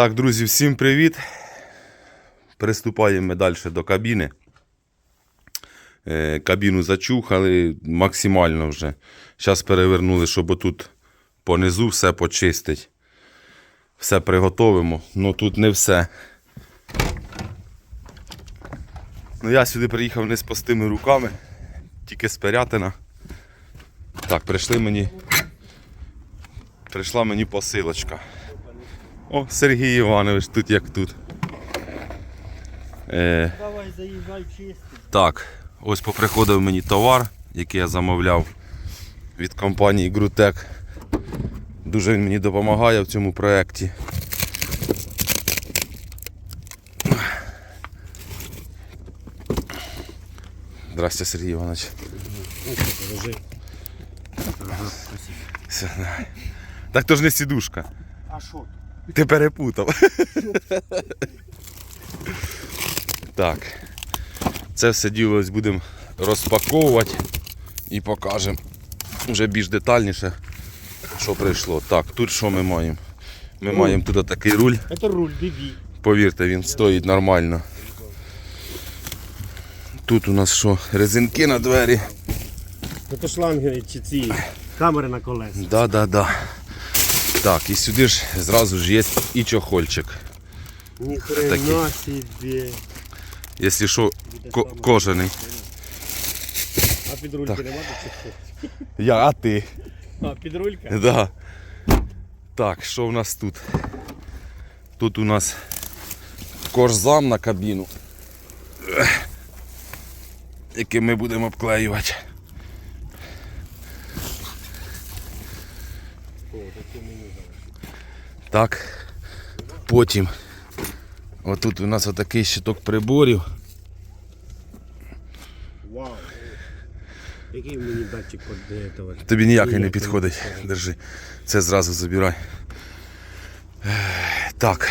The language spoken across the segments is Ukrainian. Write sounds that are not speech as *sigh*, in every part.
Так, друзі, всім привіт. Приступаємо далі до кабіни. Е, Кабіну зачухали максимально вже. Зараз перевернули, щоб отут понизу все почистить. Все приготовимо. Ну тут не все. Ну я сюди приїхав не з пустими руками, тільки з перятина. Так, прийшли мені. Прийшла мені посилочка. О, Сергій Іванович, тут як тут. Е, Давай заїжджай чистий. так, ось поприходив мені товар, який я замовляв від компанії Грутек. Дуже він мені допомагає в цьому проєкті. Здрасте, Сергій Іванович. Все. Так то ж не сідушка. Ти перепутав. так. Це все діло ось будемо розпаковувати і покажемо вже більш детальніше, що прийшло. Так, тут що ми маємо? Ми маємо тут такий руль, Це руль, бібі. повірте, він стоїть нормально. Тут у нас що? Резинки на двері. Це шланги чи ці камери на колесі. Да, да, да. Так, і сюди ж зразу ж є і чохольчик. Ніхрена собі. Якщо що, ко- кожаний. А під рульки нема до? Я, а ти. А, під рулька? Да. Так, що в нас тут? Тут у нас корзам на кабіну, який ми будемо обклеювати. Так. Потім. Отут у нас отакий щиток приборів. Вау. Який мені датчик від? Тобі ніякий не підходить. Держи. Це зразу забирай. Так.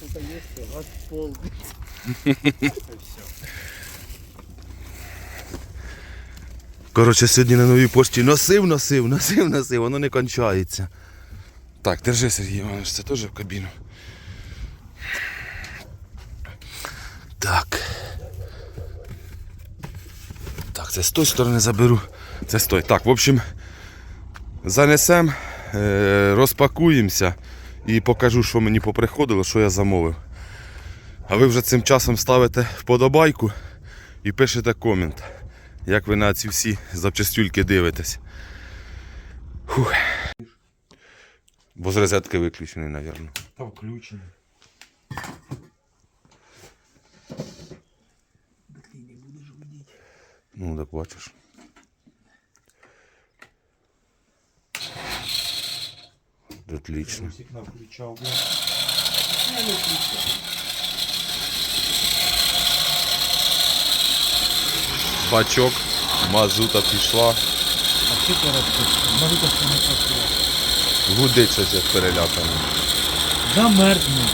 Тут є газ. Коротше, сьогодні на новій пошті носив, носив, носив, носив, воно не кончається. Так, держи, Сергій Іванович, це теж в кабіну. Так. Так, це з тої сторони заберу. Це з тої. Так, в общем, занесемо, е, розпакуємося і покажу, що мені поприходило, що я замовив. А ви вже цим часом ставите вподобайку і пишете комент. Як ви на ці всі запчастюльки дивитесь? Фух. Бо з розетки виключений, мабуть. Та включений. Ну, так бачиш. Отлично. Всіх включав. Бачок, мазута пішла. А що ти робиш? Мазута що не працював. Гудить щось як перелякано. Замерзне.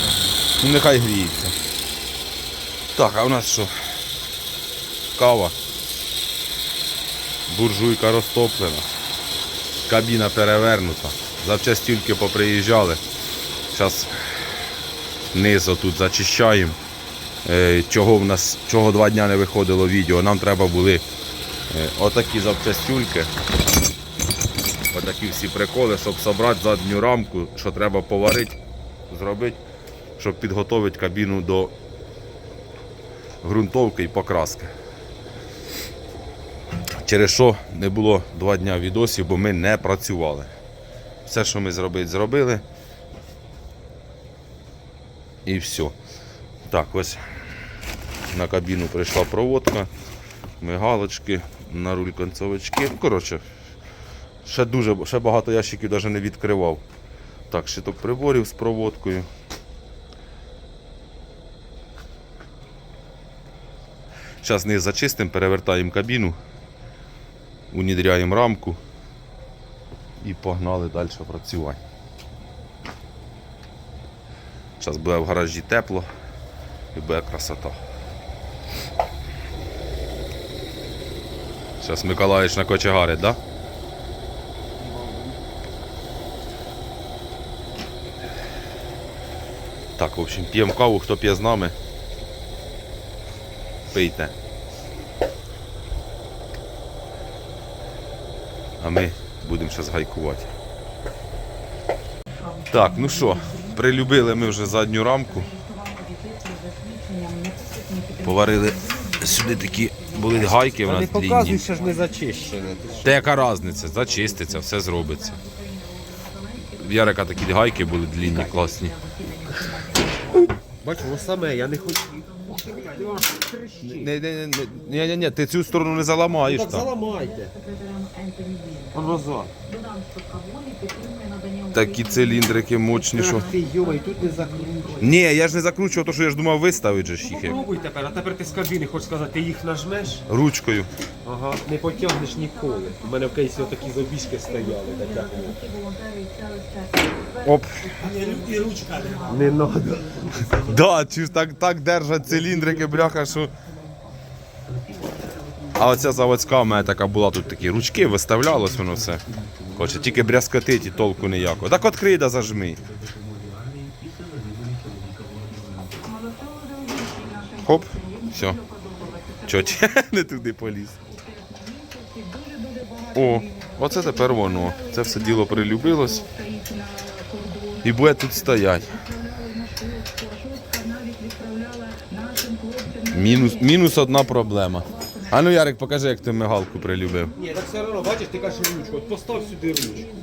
Ну нехай гріється. Так, а у нас що? Кава. Буржуйка розтоплена. Кабіна перевернута. Запчастюльки поприїжджали. Зараз низ тут зачищаємо. Е, Чого в нас чого два дня не виходило відео. Нам треба були е, отакі запчастюльки. Отакі всі приколи, щоб зібрати задню рамку, що треба поварити, зробити щоб підготувати кабіну до ґрунтовки і покраски. Через що не було два дня відосів, бо ми не працювали. Все, що ми зробити, зробили. І все. Так, ось на кабіну прийшла проводка, мигалочки, на руль концовички. Ну, Коротше, ще дуже ще багато ящиків навіть не відкривав. Так, щиток приборів з проводкою. Зараз низ зачистимо, перевертаємо кабіну, унідряємо рамку і погнали далі працювати. Зараз буде в гаражі тепло і буде красота. Зараз Миколаївич на кочегарить, так? Да? Так, в общем, п'ємо каву, хто п'є з нами. Пийте. А ми будемо зараз гайкувати. Так, ну що, прилюбили ми вже задню рамку. Поварили сюди такі були гайки Та нас длінні. показуй, що ж не зачищене. Та яка різниця? Зачиститься, все зробиться. В Ярика такі гайки були длінні, класні. Бач, воно саме, я не хочу. Ні, ні, ні, ні, ти цю сторону не заламаєш Так там. заламайте. Воно за. Такі циліндрики мощні, що. Ти йома, і тут не закручуй. Ні, я ж не закручував, то що я ж думав виставити же ж їх як Попробуй тепер, а тепер ти з кабіни хочеш сказати, ти їх нажмеш? ручкою. Ага. Не потягнеш ніколи. У мене в кейсі отакі зобіжки стояли, натягнули. Оп. Не надо. Да, чи ж так, так держать циліндрики, бляха, що. А оця заводська в мене така була, тут такі ручки, виставлялось воно все. Хоче, тільки брязкотить і толку ніякого. Так відкрий да зажми. Хоп, все. Чоть, *laughs* не туди поліз. О, оце тепер воно. Це все діло прилюбилось. І буде тут стоять. Мінус, мінус одна проблема. А ну Ярик, покажи, як ти мигалку прилюбив. Ні, так все одно, бачиш, ти кажеш ручку. От постав сюди ручку.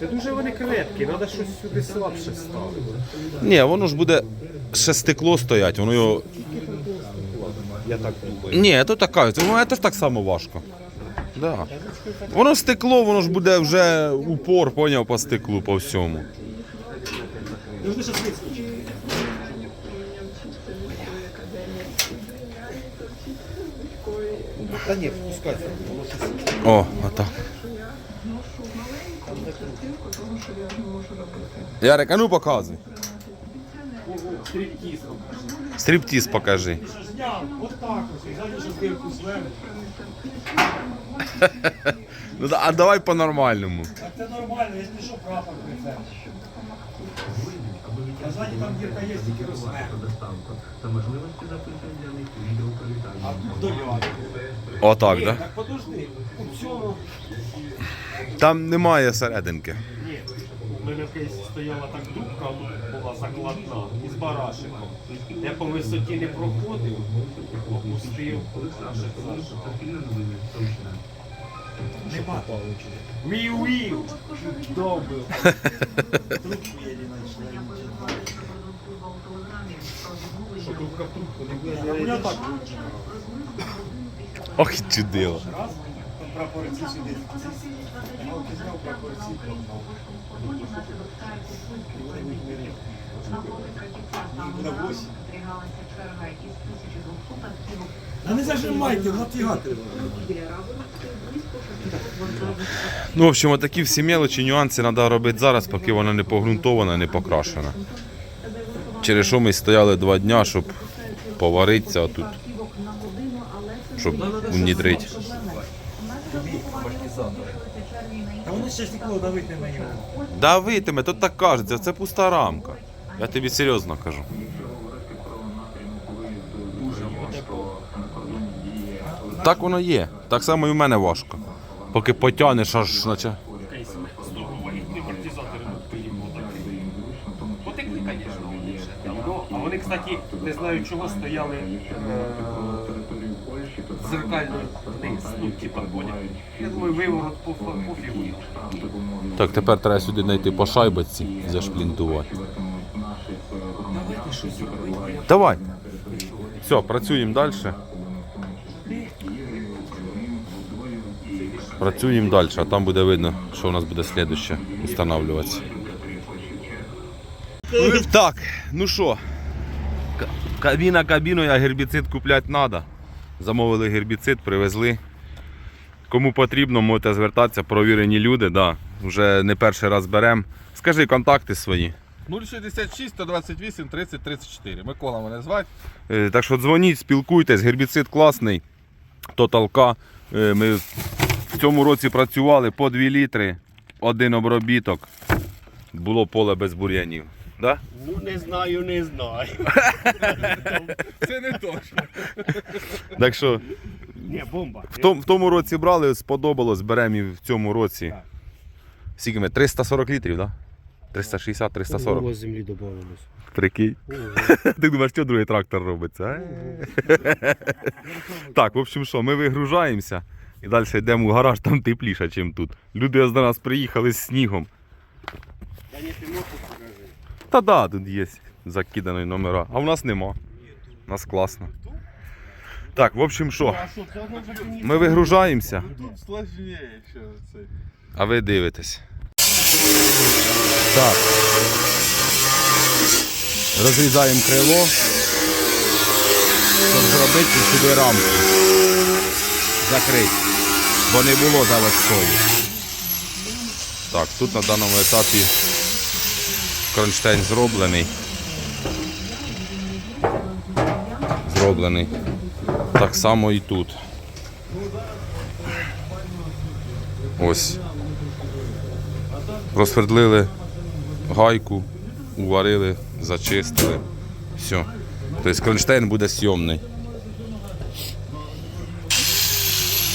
Це дуже вони крепкі, треба щось сюди слабше ставити. Ні, воно ж буде ще стекло стоять, воно його. Я так думаю. Ні, то така, це, ну, це ж так само важко. Да. Воно стекло, воно ж буде вже упор, поняв, по стеклу, по всьому. Та ні, пускай. воно О, отак. Ярик, а ну показуй. Стріптіз. Стріптіз покажи. От так ось, ззаді ще дирку звернеш. *laughs* Ну, да- а давай по-нормальному. Це нормально, якщо що прапор прицеп. А ззаді там дірка є, тільки розмер. А доляти. Отак, да? Так подожди, у цьому Там немає серединки. Ні, у мене в кейсі стояла так дубка, закладна із барашиком. Я по висоті не проходив, опустив. Нема. Вів-вів! Добив. Трубку. Ох, чудило. Раз, сюди. Мирі. Їх буде восім. А не зажимайте, нафіга Ну, в общем, такі всі мелочі, нюанси треба робити зараз, поки вона не погрунтована, не покрашена. Через що ми стояли два дня, щоб поваритися отут, щоб внідрити. А воно ще стекло давити на нього. Давитиме, то так кажеться, це пуста рамка. Я тобі серйозно кажу. Так воно є. Так само і в мене важко. Поки потягнеш аж наче. Потекли, звісно, вони ще. А вони, кстати, не знаю чого стояли е, зеркально вниз. Ну, типа, поняв. Я думаю, виворот по пофігу. Так, тепер треба сюди знайти по шайбочці, зашплінтувати. Давай. Все, працюємо далі. Працюємо далі, а там буде видно, що у нас буде слідуще встановлюватися. Так, ну що, ка- кабіна кабіною, а гербіцид купляти треба. Замовили гербіцид, привезли. Кому потрібно, можете звертатися, провірені люди, да. вже не перший раз беремо. Скажи контакти свої. 066 128 30 34. Микола мене звати. Е, Так що дзвоніть, спілкуйтесь, гербіцид класний, тоталка. Е, Ми в цьому році працювали по 2 літри, один обробіток. було поле без бур'янів. Да? Ну не знаю, не знаю. Це не точно. Так що Ні, бомба. в, том, в тому році брали, сподобалось, беремо і в цьому році. Так. Скільки ми? 340 літрів, так? Да? 360-340. Ого, землі додавалось. Прикинь. *laughs* Ти думаєш, що другий трактор робиться? а? так, в общем, що, ми вигружаємося і далі йдемо в гараж, там тепліше, ніж тут. Люди до нас приїхали з снігом. Та ні, ти мопу покажи. Та да, тут є закидані номера. А в нас нема. У нас класно. Так, в общем, що, ми вигружаємося, цей. а ви дивитесь. Так. Розрізаємо крило, щоб зробити сюди рамку. Закрити. Бо не було заводської. Так, тут на даному етапі кронштейн зроблений. Зроблений. Так само і тут. Ось. Розсвердлили гайку, уварили, зачистили. Все. Тобто кронштейн буде сйомний.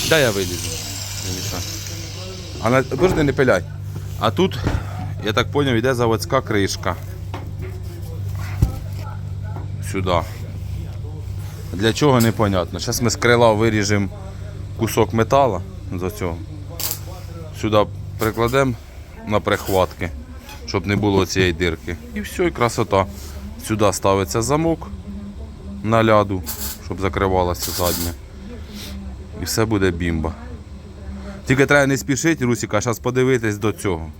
Дай я вилізу. А на... Подожди, не пиляй. А тут, я так зрозумів, йде заводська кришка. Сюди. Для чого непонятно. Зараз ми з крила виріжемо кусок металу до цього. Сюди прикладемо на прихватки, щоб не було цієї дирки. І все, і красота. Сюди ставиться замок на ляду, щоб закривалося заднє. І все буде бімба. Тільки треба не спішити, Русіка, а зараз подивитись до цього.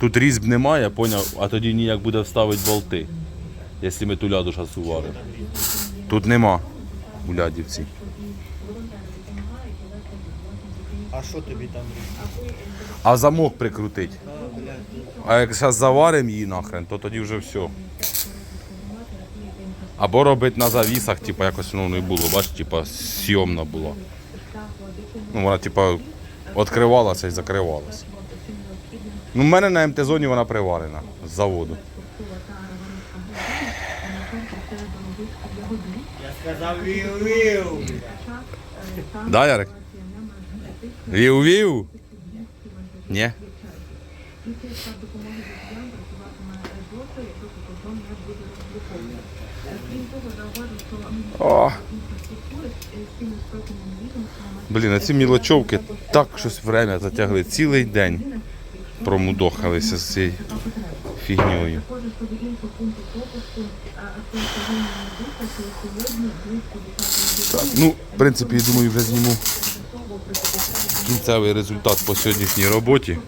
Тут різьб немає, поняв, а тоді ніяк буде вставити болти, якщо ми ту ляду зараз уваримо. Тут нема у лядівці. А що тобі там? А замок прикрутить. А як зараз заваримо її нахрен, то тоді вже все. Або робити на завісах, типу, якось ну, не було, бач, типу, сйомна була. Ну, вона, типу, відкривалася і закривалася. Ну, в мене на МТ-зоні вона приварена з заводу. Я сказав вів-вів. Да, Ярик? Вів-вів? Ні. О. Блін, а ці мілочовки так щось время затягли. Цілий день промудохалися з цією фігньою. Так, ну, в принципі, я думаю, вже зніму кінцевий результат по сьогоднішній роботі.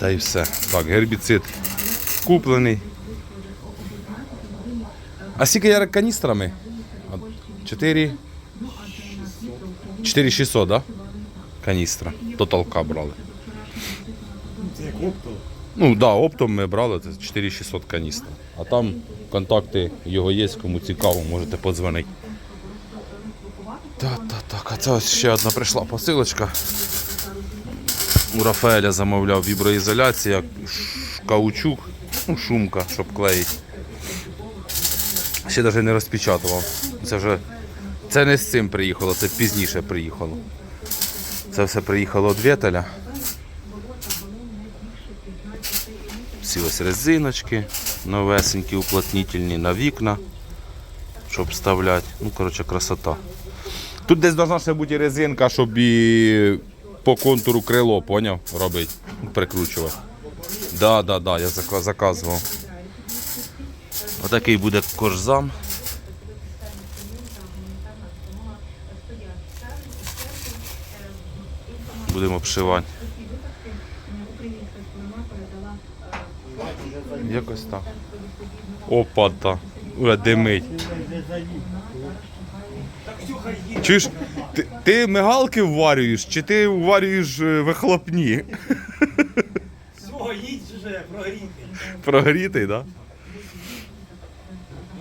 Та й все. Так, гербіцид куплений. А скільки я каністрами? 4 4600, да? Каністра. До толка брали. Це як оптом. Ну так, да, оптом ми брали, це 4600 каністр. А там контакти його є, кому цікаво, можете подзвонити. Так, так, так, а це ось ще одна прийшла посилочка. У Рафаеля замовляв віброізоляція, каучук, ну, шумка, щоб клеїть. Ще навіть не розпечатував. Це вже це не з цим приїхало, це пізніше приїхало. Це все приїхало від Вєтеля. Ці ось резиночки новесенькі, уплотнительні на вікна, щоб вставляти. Ну, коротше, красота. Тут десь должна ще бути резинка, щоб і по контуру крило, поняв, робити, прикручувати. Да, да, да, я зака- заказував. Отакий буде кожзам. Будемо обшивати. Якось так. Опа, та. Димить. Чуєш, ти, ти мигалки вварюєш, чи ти вварюєш е, вихлопні? Свого вже прогріти. Прогрітий, так?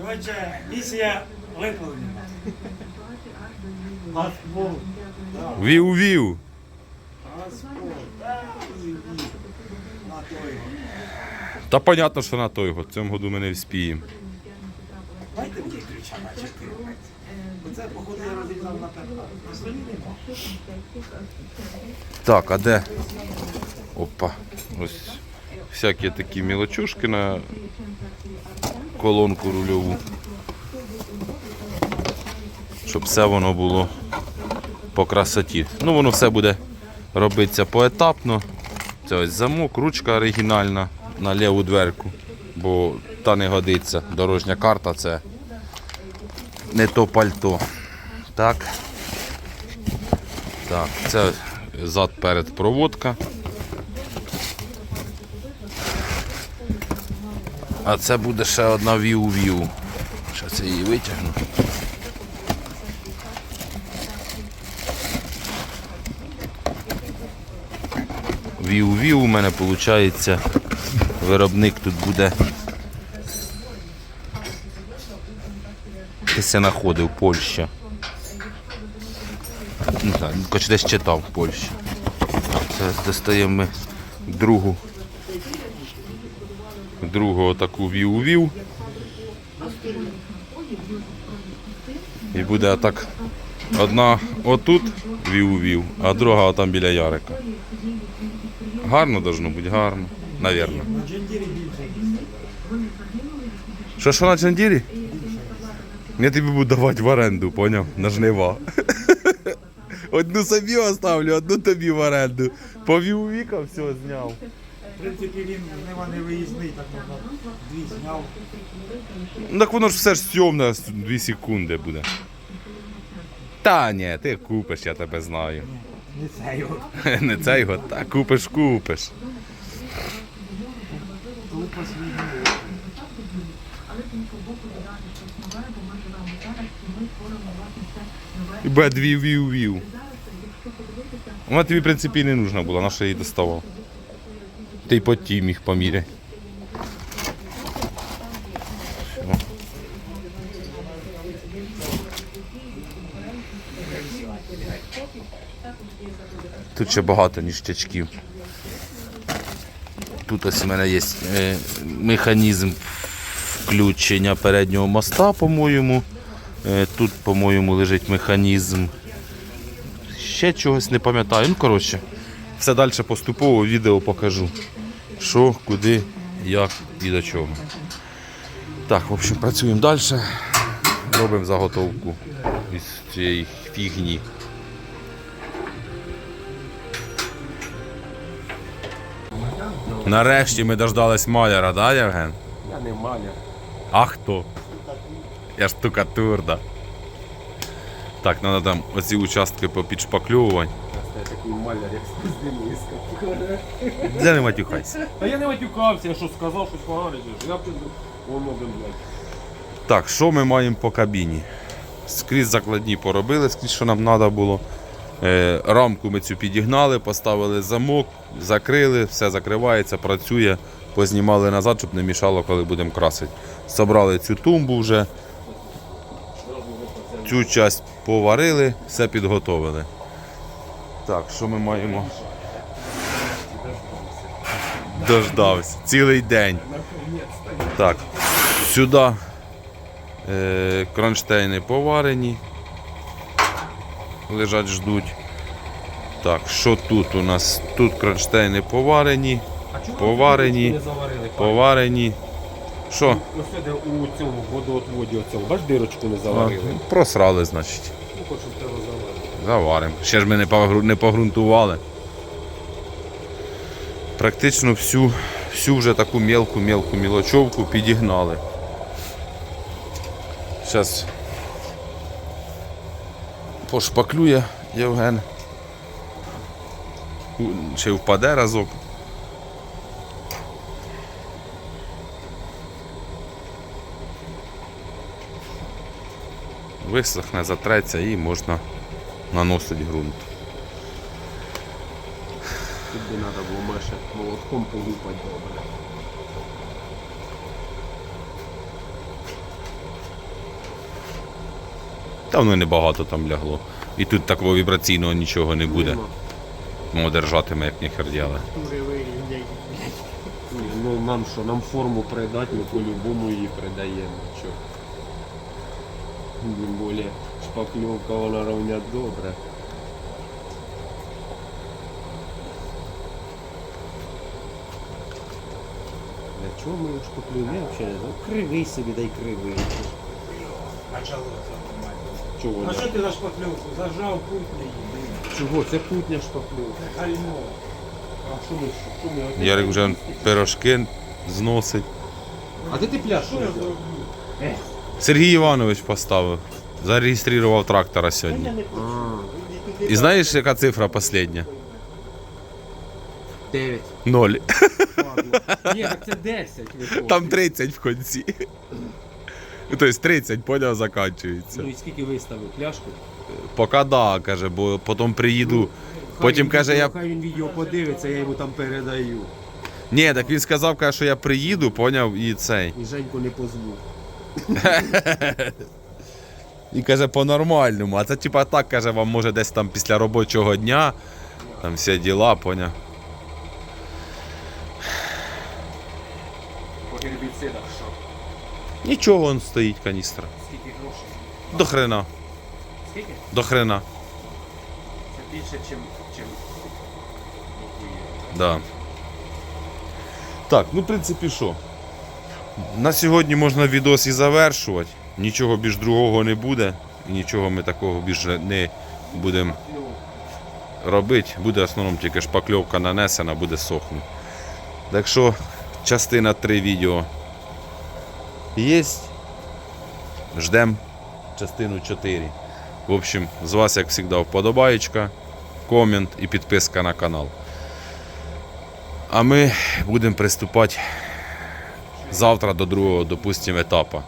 Коротше, місія виповнена. Газпол. Вів-вів. транспорт. І- і На той. Та понятно, що на той год. В цьому году ми не вспіємо. Дайте мені ключа на 14. Оце, походу, я розрізав на 15. На столі нема. Так, а де? Опа. Ось всякі такі мілочушки на колонку рульову. Щоб все воно було по красоті. Ну, воно все буде робитися поетапно. Це ось замок, ручка оригінальна на ліву дверку, бо та не годиться. Дорожня карта це не то пальто. Так. Так, це зад перед проводка. А це буде ще одна віу-віу. Зараз я її витягну. Віу-віу у мене виходить. Виробник тут буде. Десь знаходив Польща. Знаю, хоч десь читав Польщі. Це достаємо ми другу. Другу таку вів-вів. І буде отак. Одна отут вів-вів, а друга там біля Ярика. Гарно должно бути, гарно. Навірно. Що що на Джандірі? Я тобі буду давати в оренду, поняв? На жнива. *laughs* Одну собі оставлю, одну тобі в оренду. Повів віка, все зняв. В принципі, він нема не виїзний, так можна дві зняв. Ну так воно ж все ж сьомне, 2 секунди буде. Та ні, ти купиш, я тебе знаю. Не цей от. *laughs* Не цей год, та купиш, купиш. Тупо свій. І буде дві вів-вів. Вона тобі, в принципі, не нужна була, на що я її доставав. Ти й по тім їх поміряй. Всьо. Тут ще багато ніштячків. Тут ось у мене є е, механізм включення переднього моста, по-моєму. Е, Тут, по-моєму, лежить механізм. Ще чогось не пам'ятаю. Ну, коротше, все далі поступово відео покажу. Що, куди, як і до чого. Так, в общем, працюємо далі. Робимо заготовку із цієї фігні. Нарешті ми дождались маляра, да, Євген? Я не маляр. А хто? Я штукатур, да. Так, треба там оці участки попідшпакльовувати. Це такий маляр, як з Дениска. Де не матюхайся. Та я не матюкався, я що сказав, щось погане. Я воно блядь. Так, що ми маємо по кабіні? Скрізь закладні поробили, скрізь що нам треба було. Е, рамку ми цю підігнали, поставили замок, закрили, все закривається, працює, познімали назад, щоб не мішало, коли будемо красити. Собрали цю тумбу вже. Цю часть поварили, все підготовили. Так, що ми маємо? Дождався. Цілий день. Так, сюди е, кронштейни поварені. Лежать, ждуть. Так, що тут у нас? Тут кронштейни поварені, Поварені. поварені. Що? Ось сюди у цьому водоотводі оцьому, бач дирочку не А, заварили. Просрали, значить. Ну, хоч щоб треба заварити. Заваримо. Ще ж ми не, не погрунтували. Практично всю, всю вже таку мелку-мелку мілочовку підігнали. Зараз пошпаклює Євген. Чи впаде разок. Висохне, затреться і можна наносити ґрунт. Тут би треба було Маша молотком полупати добре. Воно небагато там лягло. І тут такого вібраційного нічого не буде. Ну, держатиме, як ніхер діли. Ну нам що, нам форму придати, ми по-любому її придаємо. Що? Тим більше шпакльовка вона ровня добре. Для чого ми шпаклюємо? Взагалі. Кривий собі, дай кривий. А чого це нормально? Чого? А не? що ти за шпакльовку? Зажав путь не їди. Чого? Це путня шпакльовка. Гальмо. А що ми? Що ми? опять- Ярик вже пирожки зносить. А де ти пляшку Що я взяв? зроблю? Сергій Іванович поставив. Зареєстрував трактора сьогодні. А, І знаєш, яка цифра остання? Дев'ять. Ноль. Ні, так це 10 виходить. Там 30 в кінці. Тобто 30, поняв, закінчується. Ну і скільки виставив? Пляшку? Поки да, каже, бо потім приїду. Потім він каже, відео- я. Хай він відео подивиться, я йому там передаю. Ні, так він сказав, каже, що я приїду, поняв, і цей. І Женьку не позву. *laughs* І каже, по-нормальному. А це типа так, каже, вам може десь там після робочого дня, там всі діла, поняв. По гербіцидах що? Нічого он стоїть, каністра. Скільки грошей? До хрена. Скільки? До хрена. Це більше, чим... чим... Да. Так, ну в принципі що. На сьогодні можна відос і завершувати. Нічого більш другого не буде. І нічого ми такого більше не будемо робити. Буде в основному тільки шпакльовка нанесена, буде сохнути. Так що частина 3 відео є. Ждемо частину 4. В общем, з вас, як завжди, вподобаєчка, комент і підписка на канал. А ми будемо приступати завтра до другого, допустимо, етапу.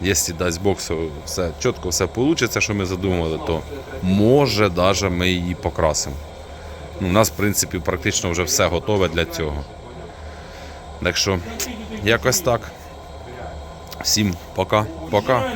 Якщо дасть Бог все- все чітко все вийде, що ми задумали, то може навіть ми її покрасимо. Ну, у нас, в принципі, практично вже все готове для цього. Так що, якось так. Всім пока. Пока.